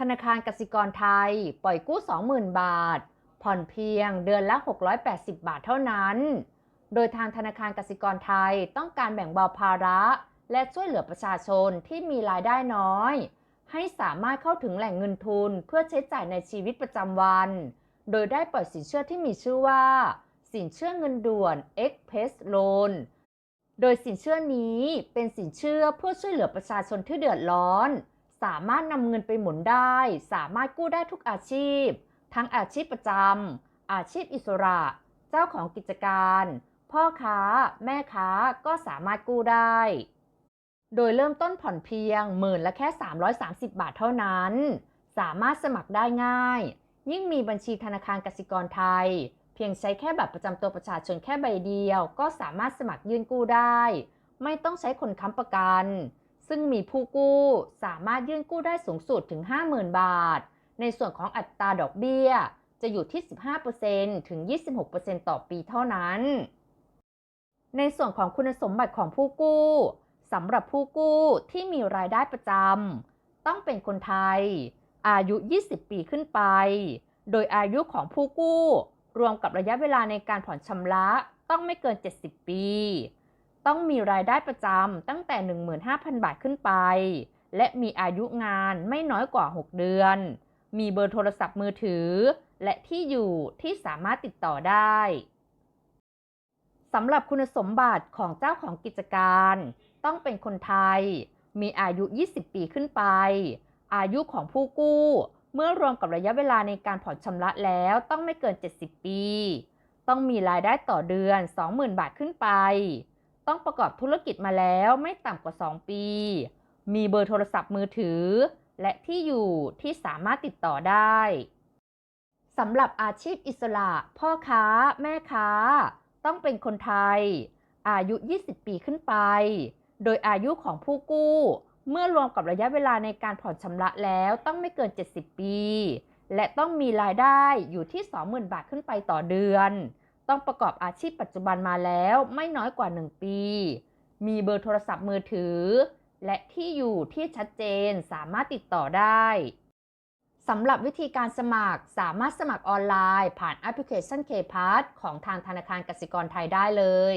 ธนาคารกสิกรไทย ปล่อยกู้ 20,000 บาท ผ่อนเพียงเดือนละ 680 บาทเท่านั้น โดยทางธนาคารกสิกรไทยต้องการแบ่งเบาภาระ และช่วยเหลือประชาชนที่มีรายได้น้อย ให้สามารถเข้าถึงแหล่งเงินทุนเพื่อใช้จ่ายในชีวิตประจำวัน โดยได้ปล่อยสินเชื่อที่มีชื่อว่า สินเชื่อเงินด่วน Express Loan โดยสินเชื่อนี้เป็นสินเชื่อเพื่อช่วยเหลือประชาชนที่เดือดร้อน สามารถนำเงินไปหมุนได้ สามารถกู้ได้ทุกอาชีพ ทั้งอาชีพประจำ อาชีพอิสระ เจ้าของกิจการ พ่อค้า แม่ค้าก็สามารถกู้ได้ โดยเริ่มต้นผ่อนเพียงหมื่นละแค่ 330 บาทเท่านั้น สามารถสมัครได้ง่าย ยิ่งมีบัญชีธนาคารกสิกรไทย เพียงใช้แค่บัตรประจำตัวประชาชนแค่ใบเดียว ก็สามารถสมัครยื่นกู้ได้ ไม่ต้องใช้คนค้ำประกัน ซึ่งมีผู้กู้สามารถยื่นกู้ได้สูงสุดถึง 50,000 บาท ในส่วนของอัตราดอกเบี้ย จะอยู่ที่ 15%ถึง 26%ต่อปีเท่านั้น ในส่วนของคุณสมบัติของผู้กู้สำหรับผู้กู้ที่มีรายได้ประจำต้องเป็นคนไทย อายุ 20 ปีขึ้นไป โดยอายุของผู้กู้ รวมกับระยะเวลาในการผ่อนชำระต้องไม่เกิน 70 ปี ต้องมีรายได้ประจำตั้งแต่ 15,000 บาทขึ้นไป และมีอายุงานไม่น้อยกว่า 6 เดือน มีเบอร์โทรศัพท์มือถือ และที่อยู่ที่สามารถติดต่อได้สำหรับคุณสมบัติของเจ้าของกิจการ ต้องเป็นคนไทย มีอายุ 20 ปีขึ้นไป อายุของผู้กู้ เมื่อรวมกับระยะเวลาในการผ่อนชำระแล้วต้องไม่เกิน 70 ปี ต้องมีรายได้ต่อเดือน 20,000 บาทขึ้นไป ต้องประกอบธุรกิจมาแล้วไม่ต่ำกว่า 2 ปี มีเบอร์โทรศัพท์มือถือ และที่อยู่ที่สามารถติดต่อได้สำหรับอาชีพอิสระ พ่อค้า แม่ค้า ต้องเป็นคนไทย อายุ 20 ปีขึ้นไป โดยอายุของผู้กู้ เมื่อรวมกับระยะเวลาในการผ่อนชำระแล้วต้องไม่เกิน 70 ปี และต้องมีรายได้อยู่ที่ 20,000 บาทขึ้นไปต่อเดือน ต้องประกอบอาชีพปัจจุบันมาแล้วไม่น้อยกว่า 1 ปี มีเบอร์โทรศัพท์มือถือ และที่อยู่ที่ชัดเจนสามารถติดต่อได้สำหรับวิธีการสมัครสามารถสมัครออนไลน์ผ่านแอปพลิเคชัน k p a s ของทางธนาคารกสิกรไทยได้เลย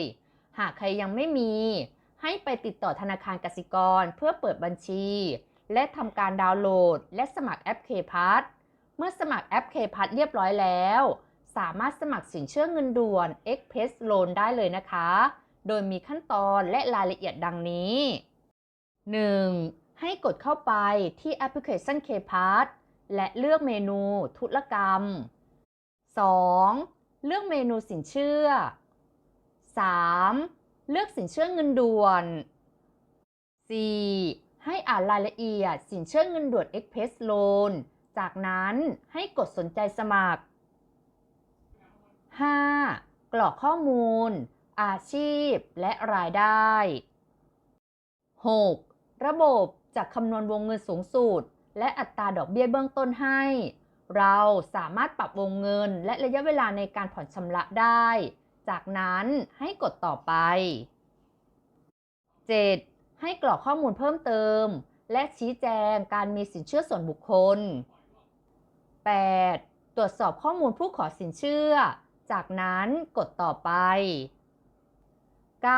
หากใครยังไม่มี ให้ไปติดต่อธนาคารกสิกรเพื่อเปิดบัญชี และทำการดาวน์โหลด และสมัครแอป k p a s เมื่อสมัครแอป k p a s เรียบร้อยแล้ว สามารถสมัครสินเชื่อเงินด่วน Express Loan ได้เลยนะคะ โดยมีขั้นตอนและรายละเอียดดังนี้ 1. ให้กดเข้าไปที่แอปพลิเคชัน k p a s และเลือกเมนูธุรกรรม 2. เลือกเมนูสินเชื่อ 3. เลือกสินเชื่อเงินด่วน 4. ให้อ่านรายละเอียดสินเชื่อเงินด่วน Express Loan จากนั้นให้กดสนใจสมัคร 5. กรอกข้อมูล อาชีพ และรายได้ 6. ระบบจะคำนวณวงเงินสูงสุด และอัตราดอกเบี้ยเบื้องต้นให้ เราสามารถปรับวงเงินและระยะเวลาในการผ่อนชำระได้ จากนั้นให้กดต่อไป 7. ให้กรอกข้อมูลเพิ่มเติม และชี้แจงการมีสินเชื่อส่วนบุคคล 8. ตรวจสอบข้อมูลผู้ขอสินเชื่อ จากนั้นกดต่อไป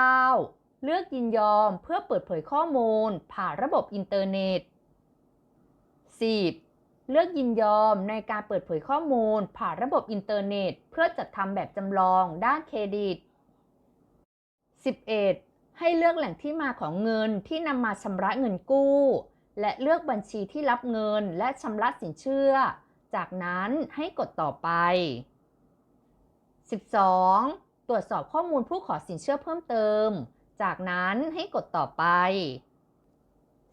9. เลือกยินยอมเพื่อเปิดเผยข้อมูลผ่านระบบอินเทอร์เน็ต 10. เลือกยินยอมในการเปิดเผยข้อมูลผ่านระบบอินเทอร์เน็ต เพื่อจัดทำแบบจำลองด้านเครดิต 11. ให้เลือกแหล่งที่มาของเงินที่นำมาชำระเงินกู้ และเลือกบัญชีที่รับเงินและชำระสินเชื่อ จากนั้นให้กดต่อไป 12. ตรวจสอบข้อมูลผู้ขอสินเชื่อเพิ่มเติม จากนั้นให้กดต่อไป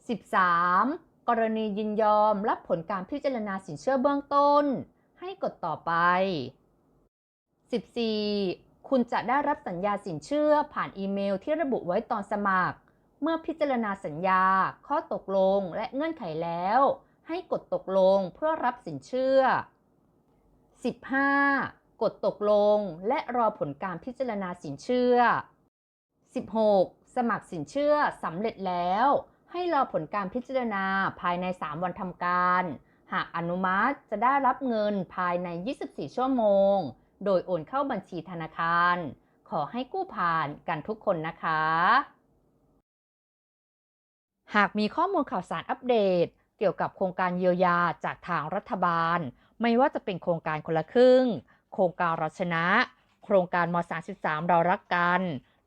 13. กรณียินยอมรับผลการพิจารณาสินเชื่อเบื้องต้น ให้กดต่อไป 14. คุณจะได้รับสัญญาสินเชื่อผ่านอีเมลที่ระบุไว้ตอนสมัคร เมื่อพิจารณาสัญญา ข้อตกลงและเงื่อนไขแล้ว ให้กดตกลงเพื่อรับสินเชื่อ 15. กดตกลง และรอผลการพิจารณาสินเชื่อ 16. สมัครสินเชื่อสำเร็จแล้ว ให้รอผลการพิจารณาภายใน 3 วันทำการ หากอนุมัติจะได้รับเงินภายใน 24 ชั่วโมง โดยโอนเข้าบัญชีธนาคาร ขอให้กู้ผ่านกันทุกคนนะคะ หากมีข้อมูลข่าวสารอัปเดต เกี่ยวกับโครงการเยียวยาจากทางรัฐบาล ไม่ว่าจะเป็นโครงการคนละครึ่ง โครงการเราชนะ โครงการม 33 เรารักกัน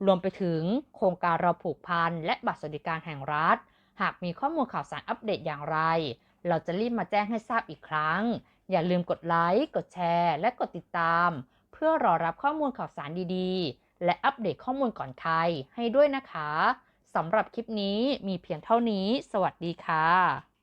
รวมไปถึงโครงการเราผูกพัน และบัตรสวัสดิการแห่งรัฐ หากมีข้อมูลข่าวสารอัปเดตอย่างไร เราจะรีบมาแจ้งให้ทราบอีกครั้ง อย่าลืมกดไลค์ กดแชร์ และกดติดตาม เพื่อรอรับข้อมูลข่าวสารดีๆ และอัปเดตข้อมูลก่อนใครให้ด้วยนะคะสำหรับคลิปนี้มีเพียงเท่านี้ สวัสดีค่ะ